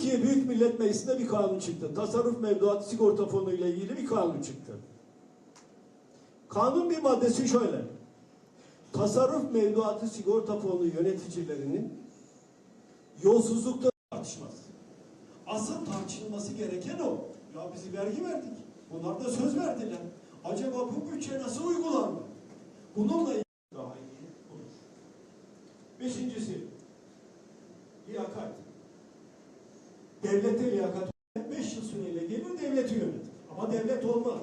Türkiye Büyük Millet Meclisi'nde bir kanun çıktı. Tasarruf mevduat sigorta fonu ile ilgili bir kanun çıktı. Kanun bir maddesi şöyle. Tasarruf mevduatı sigorta fonu yöneticilerinin yolsuzlukta tartışmaz. Asıl tartışılması gereken o. Ya biz vergi verdik. Bunlar da söz verdiler. Acaba bu bütçe nasıl uygulandı? Bununla ilgili daha iyi olur. Beşincisi, liyakat. Devlete liyakat 5 yıl süreyle gelir devleti yönetir. Ama devlet olmaz.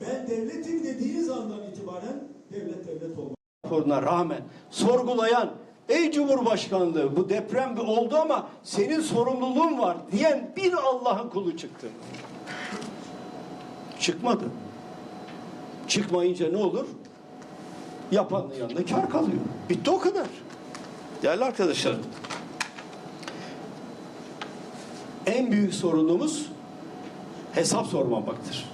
Ben devletim dediğiniz andan itibaren devlet devlet olmaz. Raporuna rağmen sorgulayan ey Cumhurbaşkanlığı bu deprem oldu ama senin sorumluluğun var diyen bir Allah'ın kulu çıktı. Çıkmadı. Çıkmayınca ne olur? Yapanın yanında kar kalıyor. Bitti o kadar. Değerli arkadaşlar. En büyük sorunumuz hesap sormamaktır.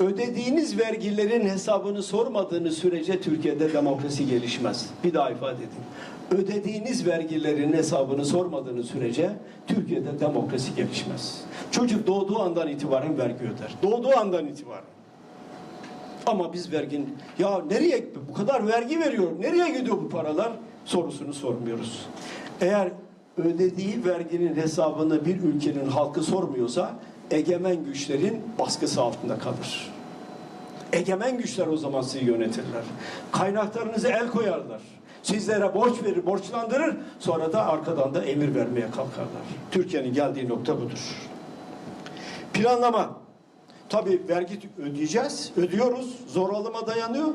Ödediğiniz vergilerin hesabını sormadığınız sürece Türkiye'de demokrasi gelişmez. Bir daha ifade edeyim. Ödediğiniz vergilerin hesabını sormadığınız sürece Türkiye'de demokrasi gelişmez. Çocuk doğduğu andan itibaren vergi öder. Doğduğu andan itibaren. Ama biz vergin ya nereye bu kadar vergi veriyor? Nereye gidiyor bu paralar? sorusunu sormuyoruz. Eğer ödediği verginin hesabını bir ülkenin halkı sormuyorsa egemen güçlerin baskısı altında kalır. Egemen güçler o zaman sizi yönetirler. Kaynaklarınızı el koyarlar. Sizlere borç verir, borçlandırır. Sonra da arkadan da emir vermeye kalkarlar. Türkiye'nin geldiği nokta budur. Planlama. Tabii vergi ödeyeceğiz, ödüyoruz, zor alıma dayanıyor.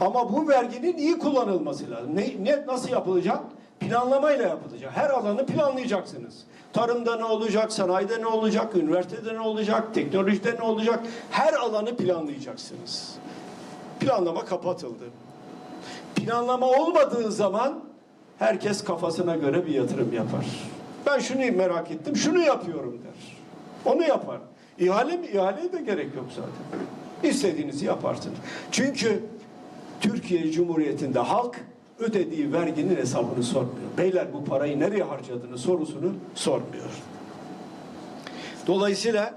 Ama bu verginin iyi kullanılması lazım. Ne, ne nasıl yapılacak? Planlamayla yapılacak. Her alanı planlayacaksınız. Tarımda ne olacak, sanayide ne olacak, üniversitede ne olacak, teknolojide ne olacak? Her alanı planlayacaksınız. Planlama kapatıldı. Planlama olmadığı zaman herkes kafasına göre bir yatırım yapar. Ben şunu merak ettim, şunu yapıyorum der. Onu yapar. İhale mi? İhaleye de gerek yok zaten. İstediğinizi yaparsınız. Çünkü Türkiye Cumhuriyeti'nde halk ödediği verginin hesabını sormuyor. Beyler bu parayı nereye harcadığını sorusunu sormuyor. Dolayısıyla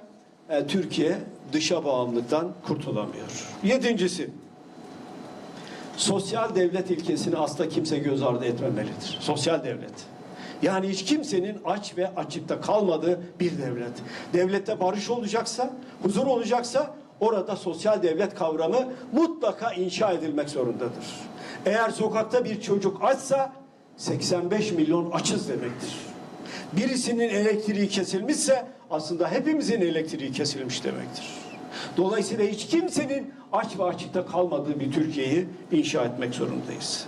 e, Türkiye dışa bağımlılıktan kurtulamıyor. Yedincisi, sosyal devlet ilkesini asla kimse göz ardı etmemelidir. Sosyal devlet. Yani hiç kimsenin aç ve açıkta kalmadığı bir devlet. Devlette barış olacaksa, huzur olacaksa orada sosyal devlet kavramı mutlaka inşa edilmek zorundadır. Eğer sokakta bir çocuk açsa 85 milyon açız demektir. Birisinin elektriği kesilmişse aslında hepimizin elektriği kesilmiş demektir. Dolayısıyla hiç kimsenin aç ve açıkta kalmadığı bir Türkiye'yi inşa etmek zorundayız.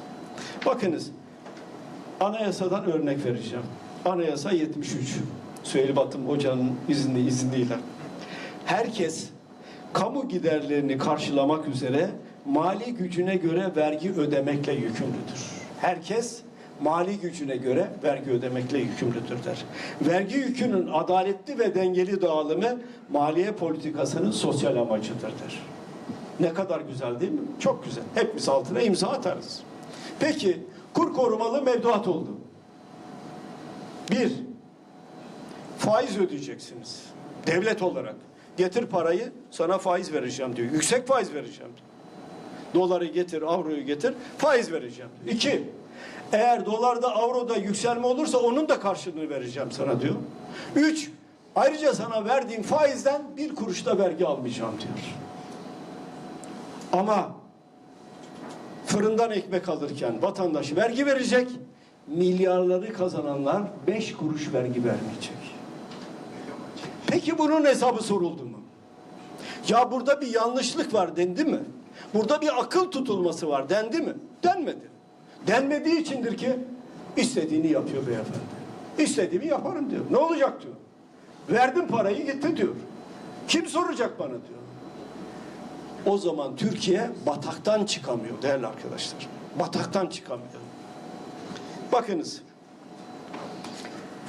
Bakınız Anayasadan örnek vereceğim. Anayasa 73. Süheyl Batım Hoca'nın izni, izniyle. Herkes kamu giderlerini karşılamak üzere mali gücüne göre vergi ödemekle yükümlüdür. Herkes mali gücüne göre vergi ödemekle yükümlüdür der. Vergi yükünün adaletli ve dengeli dağılımı maliye politikasının sosyal amacıdır der. Ne kadar güzel değil mi? Çok güzel. Hepimiz altına imza atarız. Peki kur korumalı mevduat oldu. Bir, faiz ödeyeceksiniz. Devlet olarak. Getir parayı sana faiz vereceğim diyor. Yüksek faiz vereceğim diyor. Doları getir, avroyu getir, faiz vereceğim. İki, eğer dolarda, avroda yükselme olursa onun da karşılığını vereceğim sana diyor. Üç, ayrıca sana verdiğim faizden bir kuruş da vergi almayacağım diyor. Ama fırından ekmek alırken vatandaş vergi verecek, milyarları kazananlar beş kuruş vergi vermeyecek. Peki bunun hesabı soruldu mu? Ya burada bir yanlışlık var dendi mi? Burada bir akıl tutulması var dendi mi? Denmedi. Denmediği içindir ki istediğini yapıyor beyefendi. İstediğimi yaparım diyor. Ne olacak diyor. Verdim parayı gitti diyor. Kim soracak bana diyor. O zaman Türkiye bataktan çıkamıyor değerli arkadaşlar. Bataktan çıkamıyor. Bakınız.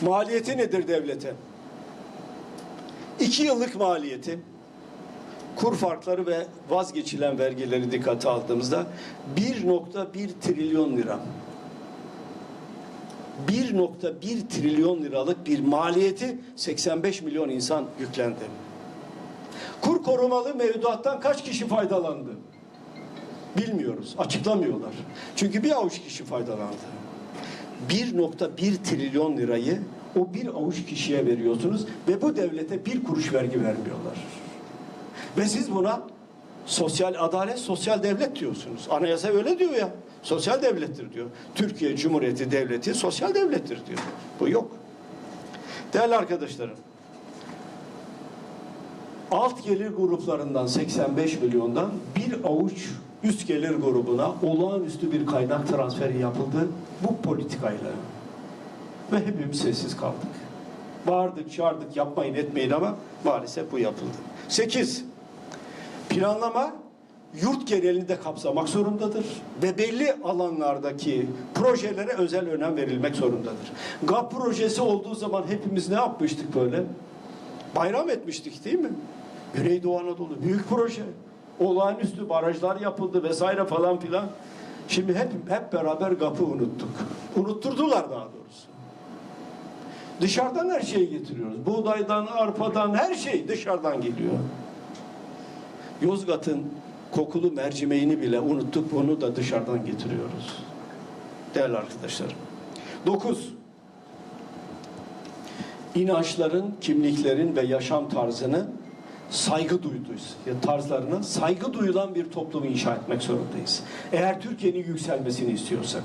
Maliyeti nedir devlete? İki yıllık maliyeti kur farkları ve vazgeçilen vergileri dikkate aldığımızda 1.1 trilyon lira. 1.1 trilyon liralık bir maliyeti 85 milyon insan yüklendi. Kur korumalı mevduattan kaç kişi faydalandı? Bilmiyoruz, açıklamıyorlar. Çünkü bir avuç kişi faydalandı. 1.1 trilyon lirayı o bir avuç kişiye veriyorsunuz ve bu devlete bir kuruş vergi vermiyorlar. Ve siz buna sosyal adalet, sosyal devlet diyorsunuz. Anayasa öyle diyor ya. Sosyal devlettir diyor. Türkiye Cumhuriyeti Devleti sosyal devlettir diyor. Bu yok. Değerli arkadaşlarım, alt gelir gruplarından 85 milyondan bir avuç üst gelir grubuna olağanüstü bir kaynak transferi yapıldı bu politikayla. Ve hepimiz sessiz kaldık. Bağırdık, çağırdık, yapmayın etmeyin ama maalesef bu yapıldı. 8. Planlama yurt genelinde kapsamak zorundadır ve belli alanlardaki projelere özel önem verilmek zorundadır. GAP projesi olduğu zaman hepimiz ne yapmıştık böyle? Bayram etmiştik değil mi? Güneydoğu Anadolu büyük proje. Olağanüstü barajlar yapıldı vesaire falan filan. Şimdi hep hep beraber GAP'ı unuttuk. Unutturdular daha doğrusu. Dışarıdan her şeyi getiriyoruz. Buğdaydan, arpadan her şey dışarıdan geliyor. Yozgat'ın kokulu mercimeğini bile unuttuk. Onu da dışarıdan getiriyoruz. Değerli arkadaşlarım. Dokuz. İnançların, kimliklerin ve yaşam tarzını saygı duyduysa, ya tarzlarına saygı duyulan bir toplumu inşa etmek zorundayız. Eğer Türkiye'nin yükselmesini istiyorsak.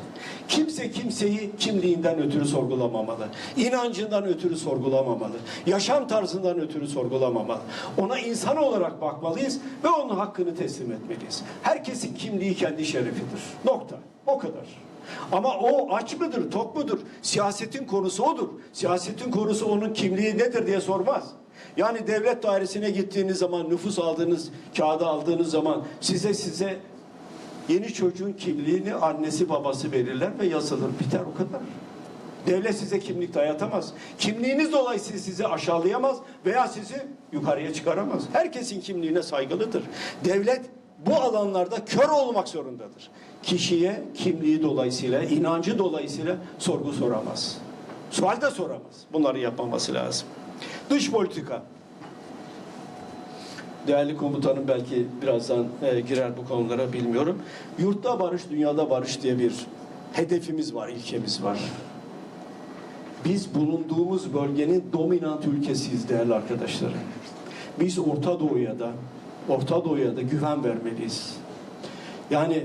Kimse kimseyi kimliğinden ötürü sorgulamamalı. inancından ötürü sorgulamamalı. Yaşam tarzından ötürü sorgulamamalı. Ona insan olarak bakmalıyız ve onun hakkını teslim etmeliyiz. Herkesin kimliği kendi şerefidir. Nokta. O kadar. Ama o aç mıdır, tok mudur? Siyasetin konusu odur. Siyasetin konusu onun kimliği nedir diye sormaz. Yani devlet dairesine gittiğiniz zaman, nüfus aldığınız, kağıdı aldığınız zaman size size yeni çocuğun kimliğini annesi babası verirler ve yazılır. Biter o kadar. Devlet size kimlik dayatamaz. Kimliğiniz dolayısıyla sizi aşağılayamaz veya sizi yukarıya çıkaramaz. Herkesin kimliğine saygılıdır. Devlet bu alanlarda kör olmak zorundadır. Kişiye kimliği dolayısıyla, inancı dolayısıyla sorgu soramaz. Sual de soramaz. Bunları yapmaması lazım. Dış politika. Değerli komutanım belki birazdan e, girer bu konulara bilmiyorum. Yurtta barış, dünyada barış diye bir hedefimiz var, ilkemiz var. Biz bulunduğumuz bölgenin dominant ülkesiyiz değerli arkadaşlarım. Biz Orta Doğu'ya da, Orta Doğu'ya da güven vermeliyiz. Yani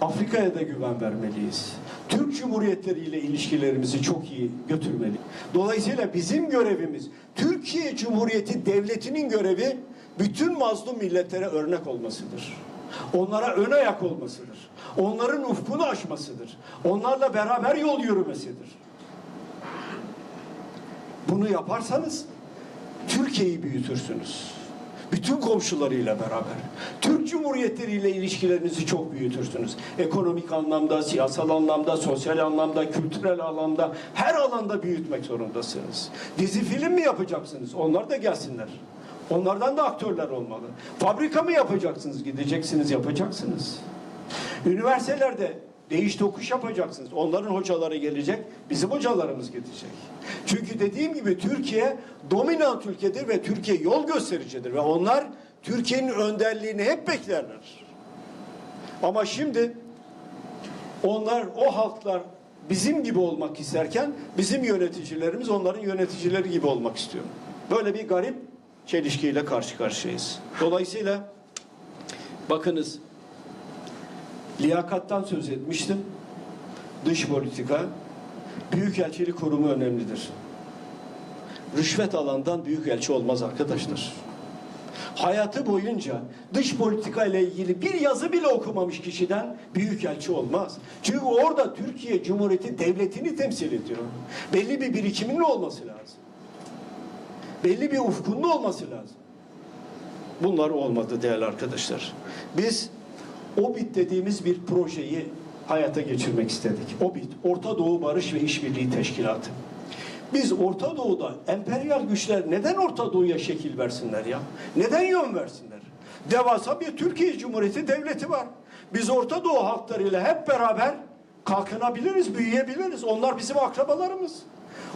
Afrika'ya da güven vermeliyiz. Türk Cumhuriyetleri ile ilişkilerimizi çok iyi götürmeli. Dolayısıyla bizim görevimiz Türkiye Cumhuriyeti Devleti'nin görevi bütün mazlum milletlere örnek olmasıdır. Onlara ön ayak olmasıdır. Onların ufkunu aşmasıdır. Onlarla beraber yol yürümesidir. Bunu yaparsanız Türkiye'yi büyütürsünüz. Bütün komşularıyla beraber. Türk Cumhuriyetleri ile ilişkilerinizi çok büyütürsünüz. Ekonomik anlamda, siyasal anlamda, sosyal anlamda, kültürel anlamda her alanda büyütmek zorundasınız. Dizi film mi yapacaksınız? Onlar da gelsinler. Onlardan da aktörler olmalı. Fabrika mı yapacaksınız? Gideceksiniz, yapacaksınız. Üniversitelerde değiş tokuş yapacaksınız. Onların hocaları gelecek, bizim hocalarımız gidecek. Çünkü dediğim gibi Türkiye dominant ülkedir ve Türkiye yol göstericidir ve onlar Türkiye'nin önderliğini hep beklerler. Ama şimdi onlar o halklar bizim gibi olmak isterken bizim yöneticilerimiz onların yöneticileri gibi olmak istiyor. Böyle bir garip çelişkiyle karşı karşıyayız. Dolayısıyla bakınız liyakattan söz etmiştim. Dış politika, büyükelçilik kurumu önemlidir. Rüşvet alandan büyükelçi olmaz arkadaşlar. Hayatı boyunca dış politika ile ilgili bir yazı bile okumamış kişiden büyükelçi olmaz. Çünkü orada Türkiye Cumhuriyeti devletini temsil ediyor. Belli bir birikiminin olması lazım. Belli bir ufkunun olması lazım. Bunlar olmadı değerli arkadaşlar. Biz OBİT dediğimiz bir projeyi hayata geçirmek istedik. OBİT, Orta Doğu Barış ve İşbirliği Teşkilatı. Biz Orta Doğu'da emperyal güçler neden Orta Doğu'ya şekil versinler ya? Neden yön versinler? Devasa bir Türkiye Cumhuriyeti devleti var. Biz Orta Doğu halklarıyla hep beraber kalkınabiliriz, büyüyebiliriz. Onlar bizim akrabalarımız.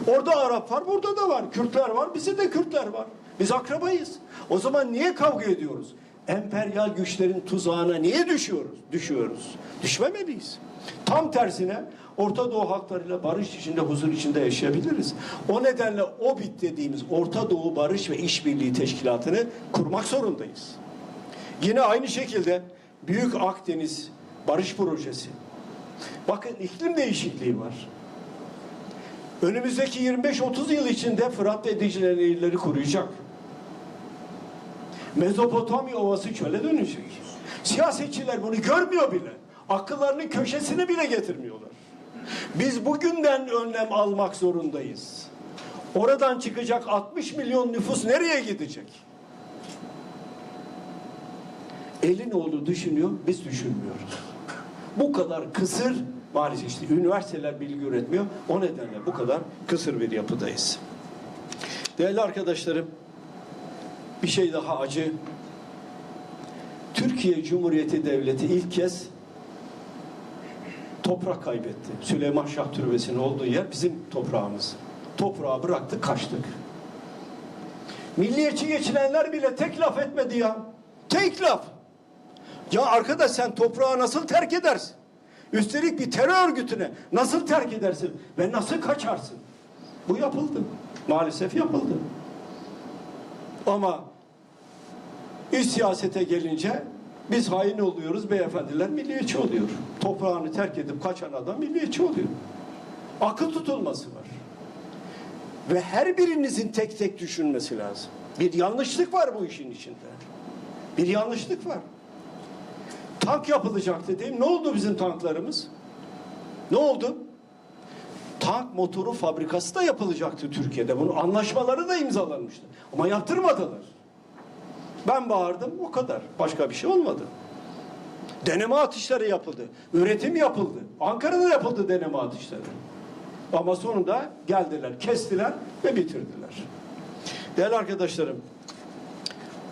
Orada Arap var, burada da var. Kürtler var, bizde de Kürtler var. Biz akrabayız. O zaman niye kavga ediyoruz? Emperyal güçlerin tuzağına niye düşüyoruz? Düşüyoruz. Düşmemeliyiz. Tam tersine Orta Doğu halklarıyla barış içinde, huzur içinde yaşayabiliriz. O nedenle OBİT dediğimiz Orta Doğu Barış ve İşbirliği Teşkilatı'nı kurmak zorundayız. Yine aynı şekilde Büyük Akdeniz Barış Projesi. Bakın iklim değişikliği var. Önümüzdeki 25-30 yıl içinde Fırat ve Dicle kuruyacak. Mezopotamya ovası çöle dönecek. Siyasetçiler bunu görmüyor bile. Akıllarının köşesine bile getirmiyorlar. Biz bugünden önlem almak zorundayız. Oradan çıkacak 60 milyon nüfus nereye gidecek? Elin oğlu düşünüyor, biz düşünmüyoruz. Bu kadar kısır maalesef işte üniversiteler bilgi üretmiyor. O nedenle bu kadar kısır bir yapıdayız. Değerli arkadaşlarım, bir şey daha acı. Türkiye Cumhuriyeti Devleti ilk kez toprak kaybetti. Süleyman Şah Türbesi'nin olduğu yer bizim toprağımız. Toprağı bıraktık, kaçtık. Milliyetçi geçinenler bile tek laf etmedi ya. Tek laf. Ya arkadaş sen toprağı nasıl terk edersin? Üstelik bir terör örgütüne nasıl terk edersin ve nasıl kaçarsın? Bu yapıldı. Maalesef yapıldı. Ama iş siyasete gelince biz hain oluyoruz, beyefendiler milliyetçi oluyor. Toprağını terk edip kaçan adam milliyetçi oluyor. Akıl tutulması var. Ve her birinizin tek tek düşünmesi lazım. Bir yanlışlık var bu işin içinde. Bir yanlışlık var. Tank yapılacaktı değil mi? Ne oldu bizim tanklarımız? Ne oldu? Tank motoru fabrikası da yapılacaktı Türkiye'de. Bunun anlaşmaları da imzalanmıştı. Ama yaptırmadılar. Ben bağırdım o kadar. Başka bir şey olmadı. Deneme atışları yapıldı. Üretim yapıldı. Ankara'da yapıldı deneme atışları. Ama sonunda geldiler, kestiler ve bitirdiler. Değerli arkadaşlarım,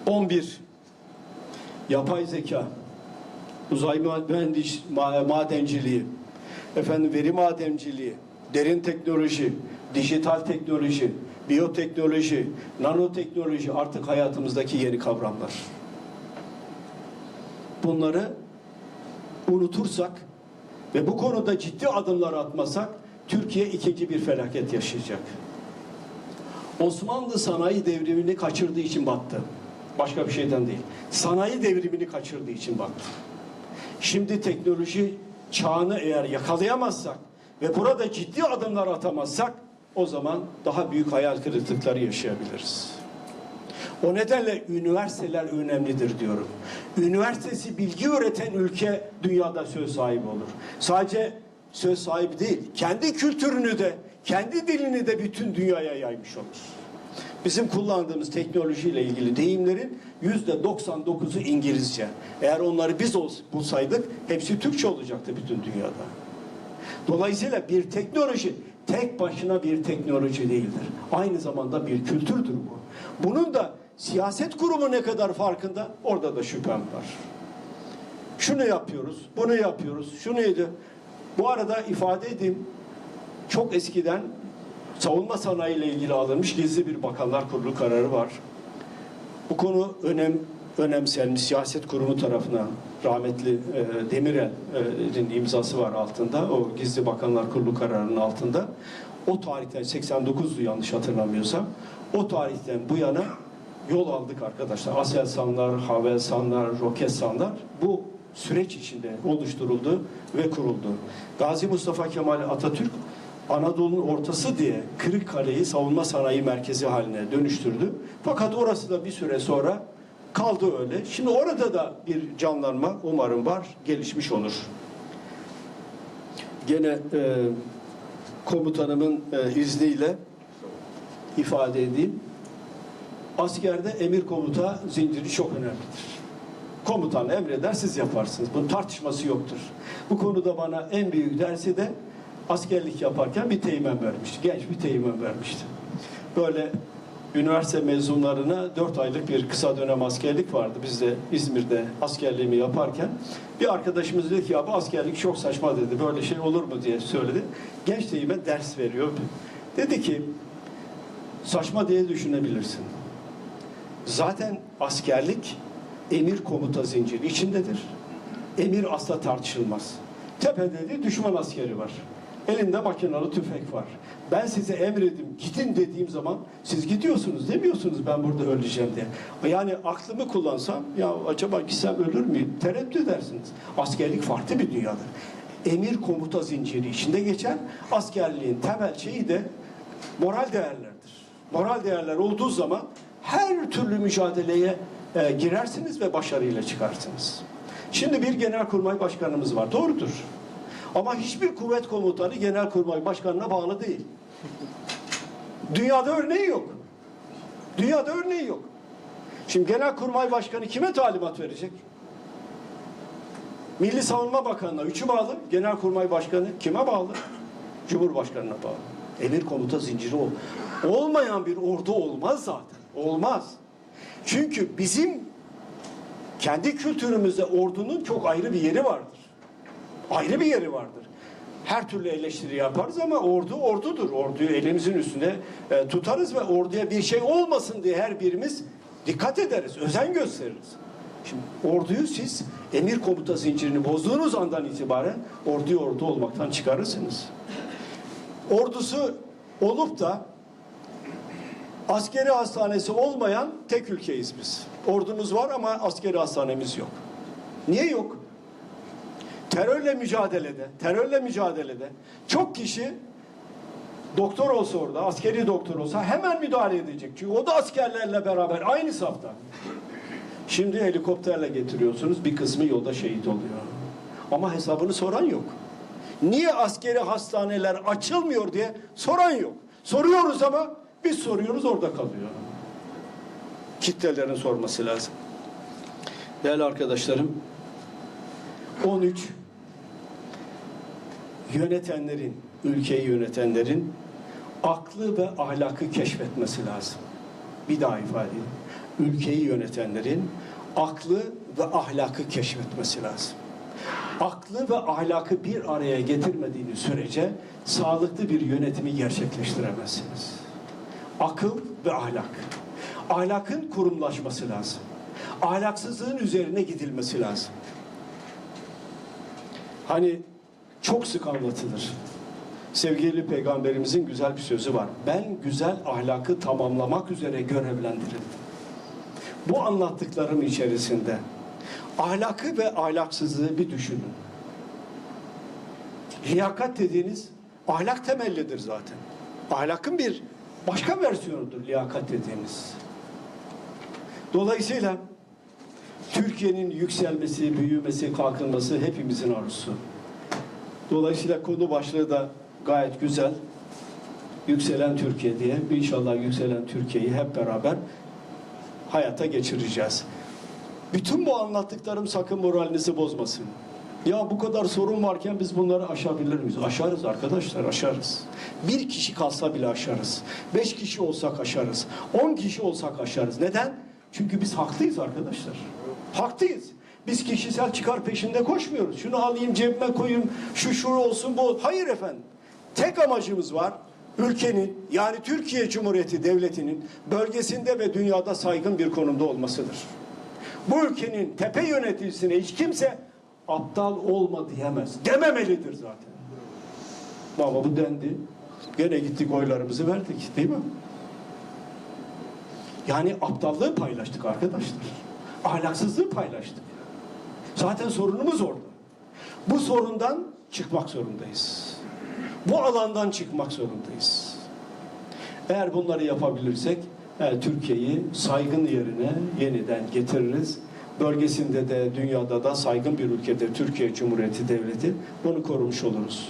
11 yapay zeka, uzay mühendis ma- madenciliği, efendim veri madenciliği, derin teknoloji, dijital teknoloji, biyoteknoloji, nanoteknoloji artık hayatımızdaki yeni kavramlar. Bunları unutursak ve bu konuda ciddi adımlar atmasak Türkiye ikinci bir felaket yaşayacak. Osmanlı sanayi devrimini kaçırdığı için battı. Başka bir şeyden değil. Sanayi devrimini kaçırdığı için battı. Şimdi teknoloji çağını eğer yakalayamazsak ve burada ciddi adımlar atamazsak o zaman daha büyük hayal kırıklıkları yaşayabiliriz. O nedenle üniversiteler önemlidir diyorum. Üniversitesi bilgi üreten ülke dünyada söz sahibi olur. Sadece söz sahibi değil, kendi kültürünü de, kendi dilini de bütün dünyaya yaymış olur. Bizim kullandığımız teknolojiyle ilgili deyimlerin yüzde 99'u İngilizce. Eğer onları biz bulsaydık hepsi Türkçe olacaktı bütün dünyada. Dolayısıyla bir teknoloji tek başına bir teknoloji değildir. Aynı zamanda bir kültürdür bu. Bunun da siyaset kurumu ne kadar farkında orada da şüphem var. Şunu yapıyoruz, bunu yapıyoruz, şunuydu. Bu arada ifade edeyim, çok eskiden savunma sanayi ile ilgili alınmış gizli bir bakanlar kurulu kararı var. Bu konu önem önemsenmiş siyaset kurumu tarafına rahmetli e, Demirel'in imzası var altında. O gizli bakanlar kurulu kararının altında. O tarihten 89'du yanlış hatırlamıyorsam. O tarihten bu yana yol aldık arkadaşlar. Aselsanlar, Havelsanlar, Roketsanlar bu süreç içinde oluşturuldu ve kuruldu. Gazi Mustafa Kemal Atatürk Anadolu'nun ortası diye Kırıkkale'yi savunma sanayi merkezi haline dönüştürdü. Fakat orası da bir süre sonra kaldı öyle. Şimdi orada da bir canlanma umarım var, gelişmiş olur. Gene e, komutanımın e, izniyle ifade edeyim. Askerde emir komuta zinciri çok önemlidir. Komutan emreder siz yaparsınız. Bunun tartışması yoktur. Bu konuda bana en büyük dersi de askerlik yaparken bir teğmen vermişti. Genç bir teğmen vermişti. Böyle üniversite mezunlarına 4 aylık bir kısa dönem askerlik vardı. Biz de İzmir'de askerliğimi yaparken bir arkadaşımız dedi ki ya bu askerlik çok saçma dedi. Böyle şey olur mu diye söyledi. Gençliğime ders veriyor. Dedi ki saçma diye düşünebilirsin. Zaten askerlik emir komuta zinciri içindedir. Emir asla tartışılmaz. Tepede de düşman askeri var. Elinde makinalı tüfek var. Ben size emredim gidin dediğim zaman siz gidiyorsunuz demiyorsunuz ben burada öleceğim diye. Yani aklımı kullansam ya acaba gitsem ölür müyüm? Tereddüt edersiniz. Askerlik farklı bir dünyadır. Emir komuta zinciri içinde geçen askerliğin temel şeyi de moral değerlerdir. Moral değerler olduğu zaman her türlü mücadeleye e, girersiniz ve başarıyla çıkarsınız. Şimdi bir genelkurmay başkanımız var. Doğrudur. Ama hiçbir kuvvet komutanı genelkurmay başkanına bağlı değil. Dünyada örneği yok. Dünyada örneği yok. Şimdi genelkurmay başkanı kime talimat verecek? Milli Savunma Bakanı'na üçü bağlı. Genelkurmay Başkanı kime bağlı? Cumhurbaşkanına bağlı. Emir komuta zinciri o. Olmayan bir ordu olmaz zaten. Olmaz. Çünkü bizim kendi kültürümüzde ordunun çok ayrı bir yeri vardır. Ayrı bir yeri vardır. Her türlü eleştiri yaparız ama ordu ordudur. Orduyu elimizin üstünde e, tutarız ve orduya bir şey olmasın diye her birimiz dikkat ederiz, özen gösteririz. Şimdi orduyu siz emir komuta zincirini bozduğunuz andan itibaren orduyu ordu olmaktan çıkarırsınız. Ordusu olup da askeri hastanesi olmayan tek ülkeyiz biz. Ordumuz var ama askeri hastanemiz yok. Niye yok? Terörle mücadelede, terörle mücadelede çok kişi doktor olsa orada, askeri doktor olsa hemen müdahale edecek. Çünkü o da askerlerle beraber aynı safta. Şimdi helikopterle getiriyorsunuz, bir kısmı yolda şehit oluyor. Ama hesabını soran yok. Niye askeri hastaneler açılmıyor diye soran yok. Soruyoruz ama biz soruyoruz orada kalıyor. Kitlelerin sorması lazım. Değerli arkadaşlarım, 13 yönetenlerin, ülkeyi yönetenlerin aklı ve ahlakı keşfetmesi lazım. Bir daha ifade edeyim. Ülkeyi yönetenlerin aklı ve ahlakı keşfetmesi lazım. Aklı ve ahlakı bir araya getirmediğiniz sürece sağlıklı bir yönetimi gerçekleştiremezsiniz. Akıl ve ahlak. Ahlakın kurumlaşması lazım. Ahlaksızlığın üzerine gidilmesi lazım. Hani çok sık anlatılır. Sevgili peygamberimizin güzel bir sözü var. Ben güzel ahlakı tamamlamak üzere görevlendirildim. Bu anlattıklarım içerisinde ahlakı ve ahlaksızlığı bir düşünün. Liyakat dediğiniz ahlak temellidir zaten. Ahlakın bir başka versiyonudur liyakat dediğiniz. Dolayısıyla Türkiye'nin yükselmesi, büyümesi, kalkınması hepimizin arzusu. Dolayısıyla konu başlığı da gayet güzel. Yükselen Türkiye diye. İnşallah yükselen Türkiye'yi hep beraber hayata geçireceğiz. Bütün bu anlattıklarım sakın moralinizi bozmasın. Ya bu kadar sorun varken biz bunları aşabilir miyiz? Aşarız arkadaşlar, aşarız. Bir kişi kalsa bile aşarız. Beş kişi olsak aşarız. On kişi olsak aşarız. Neden? Çünkü biz haklıyız arkadaşlar. Haklıyız. Biz kişisel çıkar peşinde koşmuyoruz. Şunu alayım cebime koyayım, şu şuru olsun bu. Hayır efendim. Tek amacımız var. Ülkenin yani Türkiye Cumhuriyeti Devleti'nin bölgesinde ve dünyada saygın bir konumda olmasıdır. Bu ülkenin tepe yöneticisine hiç kimse aptal olma diyemez. Dememelidir zaten. Ama bu dendi. Gene gittik oylarımızı verdik değil mi? Yani aptallığı paylaştık arkadaşlar. Ahlaksızlığı paylaştık. Zaten sorunumuz orada. Bu sorundan çıkmak zorundayız. Bu alandan çıkmak zorundayız. Eğer bunları yapabilirsek e, Türkiye'yi saygın yerine yeniden getiririz. Bölgesinde de dünyada da saygın bir ülkede Türkiye Cumhuriyeti Devleti bunu korumuş oluruz.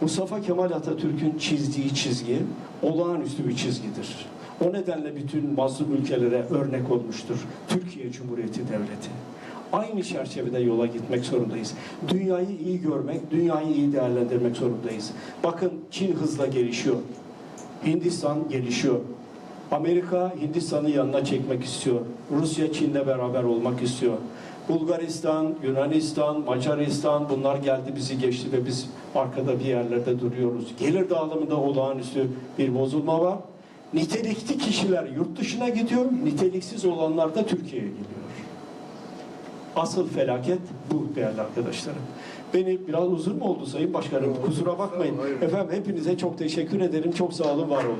Mustafa Kemal Atatürk'ün çizdiği çizgi olağanüstü bir çizgidir. O nedenle bütün mazlum ülkelere örnek olmuştur Türkiye Cumhuriyeti Devleti. Aynı çerçevede yola gitmek zorundayız. Dünyayı iyi görmek, dünyayı iyi değerlendirmek zorundayız. Bakın Çin hızla gelişiyor. Hindistan gelişiyor. Amerika Hindistan'ı yanına çekmek istiyor. Rusya Çin'le beraber olmak istiyor. Bulgaristan, Yunanistan, Macaristan bunlar geldi bizi geçti ve biz arkada bir yerlerde duruyoruz. Gelir dağılımında olağanüstü bir bozulma var. Nitelikli kişiler yurt dışına gidiyor, niteliksiz olanlar da Türkiye'ye geliyor. Asıl felaket bu değerli arkadaşlarım. Beni biraz uzun mu oldu Sayın Başkanım? Kusura bakmayın. Efendim hepinize çok teşekkür ederim. Çok sağ olun, var olun.